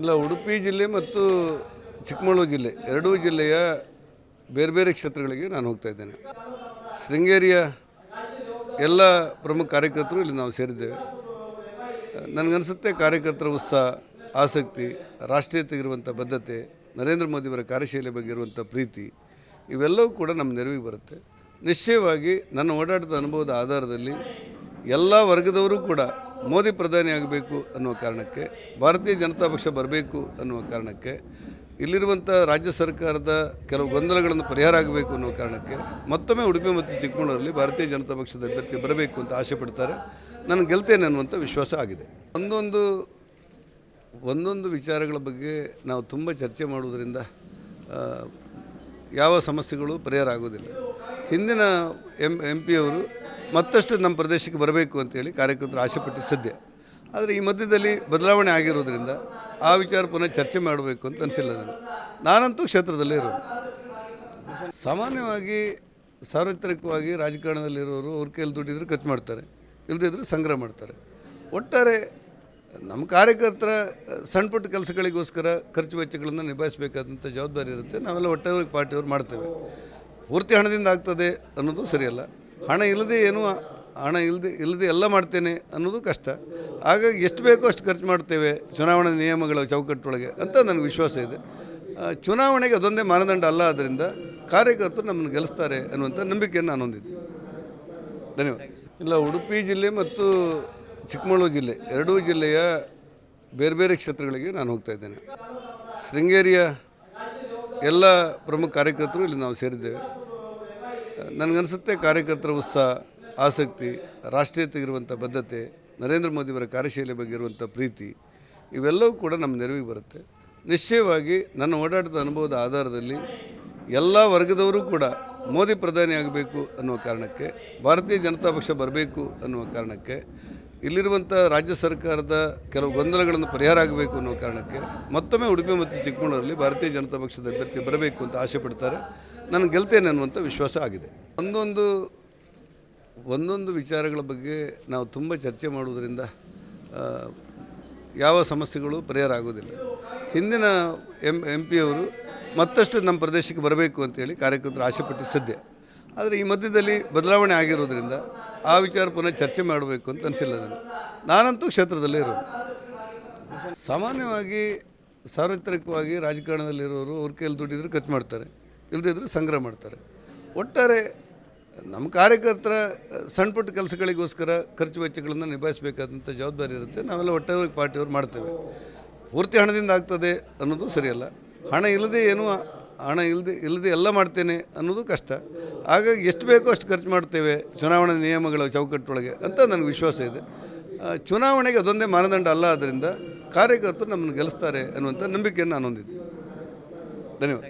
ಇಲ್ಲ, ಉಡುಪಿ ಜಿಲ್ಲೆ ಮತ್ತು ಚಿಕ್ಕಮಗಳೂರು ಜಿಲ್ಲೆ, ಎರಡೂ ಜಿಲ್ಲೆಯ ಬೇರೆ ಬೇರೆ ಕ್ಷೇತ್ರಗಳಿಗೆ ನಾನು ಹೋಗ್ತಾ ಇದ್ದೇನೆ. ಶೃಂಗೇರಿಯ ಎಲ್ಲ ಪ್ರಮುಖ ಕಾರ್ಯಕರ್ತರು ಇಲ್ಲಿ ನಾವು ಸೇರಿದ್ದೇವೆ. ನನಗನ್ಸುತ್ತೆ ಕಾರ್ಯಕರ್ತರ ಉತ್ಸಾಹ, ಆಸಕ್ತಿ, ರಾಷ್ಟ್ರೀಯತೆಗಿರುವಂಥ ಬದ್ಧತೆ, ನರೇಂದ್ರ ಮೋದಿಯವರ ಕಾರ್ಯಶೈಲಿ ಬಗ್ಗೆ ಇರುವಂಥ ಪ್ರೀತಿ, ಇವೆಲ್ಲವೂ ಕೂಡ ನಮ್ಮ ನೆರವಿಗೆ ಬರುತ್ತೆ. ನಿಶ್ಚಯವಾಗಿ ನನ್ನ ಓಡಾಟದ ಅನುಭವದ ಆಧಾರದಲ್ಲಿ ಎಲ್ಲ ವರ್ಗದವರು ಕೂಡ ಮೋದಿ ಪ್ರಧಾನಿ ಆಗಬೇಕು ಅನ್ನುವ ಕಾರಣಕ್ಕೆ, ಭಾರತೀಯ ಜನತಾ ಪಕ್ಷ ಬರಬೇಕು ಅನ್ನುವ ಕಾರಣಕ್ಕೆ, ಇಲ್ಲಿರುವಂಥ ರಾಜ್ಯ ಸರ್ಕಾರದ ಕೆಲವು ಗೊಂದಲಗಳನ್ನು ಪರಿಹಾರ ಆಗಬೇಕು ಅನ್ನೋ ಕಾರಣಕ್ಕೆ ಮತ್ತೊಮ್ಮೆ ಉಡುಪಿ ಮತ್ತು ಚಿಕ್ಕಮಗಳೂರಲ್ಲಿ ಭಾರತೀಯ ಜನತಾ ಪಕ್ಷದ ಅಭ್ಯರ್ಥಿ ಬರಬೇಕು ಅಂತ ಆಸೆ ಪಡ್ತಾರೆ. ನಾನು ಗೆಲ್ತೇನೆ ಅನ್ನುವಂಥ ವಿಶ್ವಾಸ ಆಗಿದೆ. ಒಂದೊಂದು ಒಂದೊಂದು ವಿಚಾರಗಳ ಬಗ್ಗೆ ನಾವು ತುಂಬ ಚರ್ಚೆ ಮಾಡುವುದರಿಂದ ಯಾವ ಸಮಸ್ಯೆಗಳು ಪರಿಹಾರ ಆಗೋದಿಲ್ಲ. ಹಿಂದಿನ ಎಂ ಎಂ ಪಿಯವರು ಮತ್ತಷ್ಟು ನಮ್ಮ ಪ್ರದೇಶಕ್ಕೆ ಬರಬೇಕು ಅಂತೇಳಿ ಕಾರ್ಯಕರ್ತರು ಆಸೆಪಟ್ಟು ಸದ್ಯ. ಆದರೆ ಈ ಮಧ್ಯದಲ್ಲಿ ಬದಲಾವಣೆ ಆಗಿರೋದ್ರಿಂದ ಆ ವಿಚಾರ ಪುನಃ ಚರ್ಚೆ ಮಾಡಬೇಕು ಅಂತ ಅನಿಸಿಲ್ಲ ನಾನು ನಾನಂತೂ ಕ್ಷೇತ್ರದಲ್ಲೇ ಇರೋದು. ಸಾಮಾನ್ಯವಾಗಿ ಸಾರ್ವತ್ರಿಕವಾಗಿ ರಾಜಕಾರಣದಲ್ಲಿರೋರು ಅವ್ರ ಕೈಯಲ್ಲಿ ದುಡ್ಡಿದ್ರೆ ಖರ್ಚು ಮಾಡ್ತಾರೆ ಇಲ್ಲದಿದ್ದರೆ ಸಂಗ್ರಹ ಮಾಡ್ತಾರೆ. ಒಟ್ಟಾರೆ ನಮ್ಮ ಕಾರ್ಯಕರ್ತರ ಸಣ್ಣ ಪುಟ್ಟ ಕೆಲಸಗಳಿಗೋಸ್ಕರ ಖರ್ಚು ವೆಚ್ಚಗಳನ್ನು ನಿಭಾಯಿಸಬೇಕಾದಂಥ ಜವಾಬ್ದಾರಿ ಇರುತ್ತೆ. ನಾವೆಲ್ಲ ಒಟ್ಟಾರೆ ಪಾರ್ಟಿಯವರು ಮಾಡ್ತೇವೆ. ಪೂರ್ತಿ ಹಣದಿಂದ ಆಗ್ತದೆ ಅನ್ನೋದು ಸರಿಯಲ್ಲ. ಹಣ ಇಲ್ಲದೆ ಏನು, ಹಣ ಇಲ್ಲದೆ ಇಲ್ಲದೆ ಎಲ್ಲ ಮಾಡ್ತೇನೆ ಅನ್ನೋದು ಕಷ್ಟ. ಹಾಗಾಗಿ ಎಷ್ಟು ಬೇಕೋ ಅಷ್ಟು ಖರ್ಚು ಮಾಡ್ತೇವೆ ಚುನಾವಣಾ ನಿಯಮಗಳ ಚೌಕಟ್ಟೊಳಗೆ ಅಂತ ನನಗೆ ವಿಶ್ವಾಸ ಇದೆ. ಚುನಾವಣೆಗೆ ಅದೊಂದೇ ಮಾನದಂಡ ಅಲ್ಲ ಆದ್ದರಿಂದ ಕಾರ್ಯಕರ್ತರು ನಮ್ಮನ್ನು ಗೆಲ್ಲಿಸ್ತಾರೆ ಅನ್ನುವಂಥ ನಂಬಿಕೆಯನ್ನು ನಾನು ಹೊಂದಿದ್ದೆ ಧನ್ಯವಾದ. ಇಲ್ಲ, ಉಡುಪಿ ಜಿಲ್ಲೆ ಮತ್ತು ಚಿಕ್ಕಮಗಳೂರು ಜಿಲ್ಲೆ ಎರಡೂ ಜಿಲ್ಲೆಯ ಬೇರೆ ಬೇರೆ ಕ್ಷೇತ್ರಗಳಿಗೆ ನಾನು ಹೋಗ್ತಾ ಇದ್ದೇನೆ. ಶೃಂಗೇರಿಯ ಎಲ್ಲ ಪ್ರಮುಖ ಕಾರ್ಯಕರ್ತರು ಇಲ್ಲಿ ನಾವು ಸೇರಿದ್ದೇವೆ. ನನಗನ್ಸುತ್ತೆ ಕಾರ್ಯಕರ್ತರ ಉತ್ಸಾಹ ಆಸಕ್ತಿ ರಾಷ್ಟ್ರೀಯತೆಗಿರುವಂಥ ಬದ್ಧತೆ, ನರೇಂದ್ರ ಮೋದಿಯವರ ಕಾರ್ಯಶೈಲಿ ಬಗ್ಗೆ ಇರುವಂಥ ಪ್ರೀತಿ, ಇವೆಲ್ಲವೂ ಕೂಡ ನಮ್ಮ ನೆರವಿಗೆ ಬರುತ್ತೆ. ನಿಶ್ಚಯವಾಗಿ ನನ್ನ ಓಡಾಟದ ಅನುಭವದ ಆಧಾರದಲ್ಲಿ ಎಲ್ಲ ವರ್ಗದವರು ಕೂಡ ಮೋದಿ ಪ್ರಧಾನಿ ಆಗಬೇಕು ಅನ್ನುವ ಕಾರಣಕ್ಕೆ, ಭಾರತೀಯ ಜನತಾ ಪಕ್ಷ ಬರಬೇಕು ಅನ್ನುವ ಕಾರಣಕ್ಕೆ, ಇಲ್ಲಿರುವಂಥ ರಾಜ್ಯ ಸರ್ಕಾರದ ಕೆಲವು ಗೊಂದಲಗಳನ್ನು ಪರಿಹಾರ ಆಗಬೇಕು ಅನ್ನೋ ಕಾರಣಕ್ಕೆ ಮತ್ತೊಮ್ಮೆ ಉಡುಪಿ ಮತ್ತು ಚಿಕ್ಕಮಗಳೂರಲ್ಲಿ ಭಾರತೀಯ ಜನತಾ ಪಕ್ಷದ ಅಭ್ಯರ್ಥಿ ಬರಬೇಕು ಅಂತ ಆಸೆ ಪಡ್ತಾರೆ. ನಾನು ಗೆಲ್ತೇನೆ ಅನ್ನುವಂಥ ವಿಶ್ವಾಸ ಆಗಿದೆ. ಒಂದೊಂದು ಒಂದೊಂದು ವಿಚಾರಗಳ ಬಗ್ಗೆ ನಾವು ತುಂಬ ಚರ್ಚೆ ಮಾಡುವುದರಿಂದ ಯಾವ ಸಮಸ್ಯೆಗಳು ಪರಿಹಾರ ಆಗೋದಿಲ್ಲ ಹಿಂದಿನ ಎಂ ಎಂ ಪಿಯವರು ಮತ್ತಷ್ಟು ನಮ್ಮ ಪ್ರದೇಶಕ್ಕೆ ಬರಬೇಕು ಅಂತೇಳಿ ಕಾರ್ಯಕರ್ತರು ಆಸೆಪಟ್ಟು ಸದ್ಯ. ಆದರೆ ಈ ಮಧ್ಯದಲ್ಲಿ ಬದಲಾವಣೆ ಆಗಿರೋದ್ರಿಂದ ಆ ವಿಚಾರ ಪುನಃ ಚರ್ಚೆ ಮಾಡಬೇಕು ಅಂತ ಅನಿಸಿಲ್ಲ ನಾನು ನಾನಂತೂ ಕ್ಷೇತ್ರದಲ್ಲೇ ಇರೋದು. ಸಾಮಾನ್ಯವಾಗಿ ಸಾರ್ವತ್ರಿಕವಾಗಿ ರಾಜಕಾರಣದಲ್ಲಿರೋರು ಅವ್ರ ಕೈಯಲ್ಲಿ ದುಡ್ಡಿದ್ರೆ ಖರ್ಚು ಮಾಡ್ತಾರೆ. ಇಲ್ಲದಿದ್ದರೆ ಸಂಗ್ರಹ ಮಾಡ್ತಾರೆ. ಒಟ್ಟಾರೆ ನಮ್ಮ ಕಾರ್ಯಕರ್ತರ ಸಣ್ಣಪುಟ್ಟ ಕೆಲಸಗಳಿಗೋಸ್ಕರ ಖರ್ಚು ವೆಚ್ಚಗಳನ್ನು ನಿಭಾಯಿಸಬೇಕಾದಂಥ ಜವಾಬ್ದಾರಿ ಇರುತ್ತೆ. ನಾವೆಲ್ಲ ಒಟ್ಟಾರೆ ಪಾರ್ಟಿಯವರು ಮಾಡ್ತೇವೆ. ಪೂರ್ತಿ ಹಣದಿಂದ ಆಗ್ತದೆ ಅನ್ನೋದು ಸರಿಯಲ್ಲ. ಹಣ ಇಲ್ಲದೆ ಏನು, ಹಣ ಇಲ್ಲದೆ ಇಲ್ಲದೆ ಎಲ್ಲ ಮಾಡ್ತೇನೆ ಅನ್ನೋದು ಕಷ್ಟ. ಹಾಗಾಗಿ ಎಷ್ಟು ಬೇಕೋ ಅಷ್ಟು ಖರ್ಚು ಮಾಡ್ತೇವೆ ಚುನಾವಣಾ ನಿಯಮಗಳ ಚೌಕಟ್ಟೊಳಗೆ ಅಂತ ನನಗೆ ವಿಶ್ವಾಸ ಇದೆ. ಚುನಾವಣೆಗೆ ಅದೊಂದೇ ಮಾನದಂಡ ಅಲ್ಲ ಆದ್ದರಿಂದ ಕಾರ್ಯಕರ್ತರು ನಮ್ಮನ್ನು ಗೆಲ್ಲಿಸ್ತಾರೆ ಅನ್ನುವಂಥ ನಂಬಿಕೆಯನ್ನು ನಾನು ಹೊಂದಿದ್ದೆ ಧನ್ಯವಾದ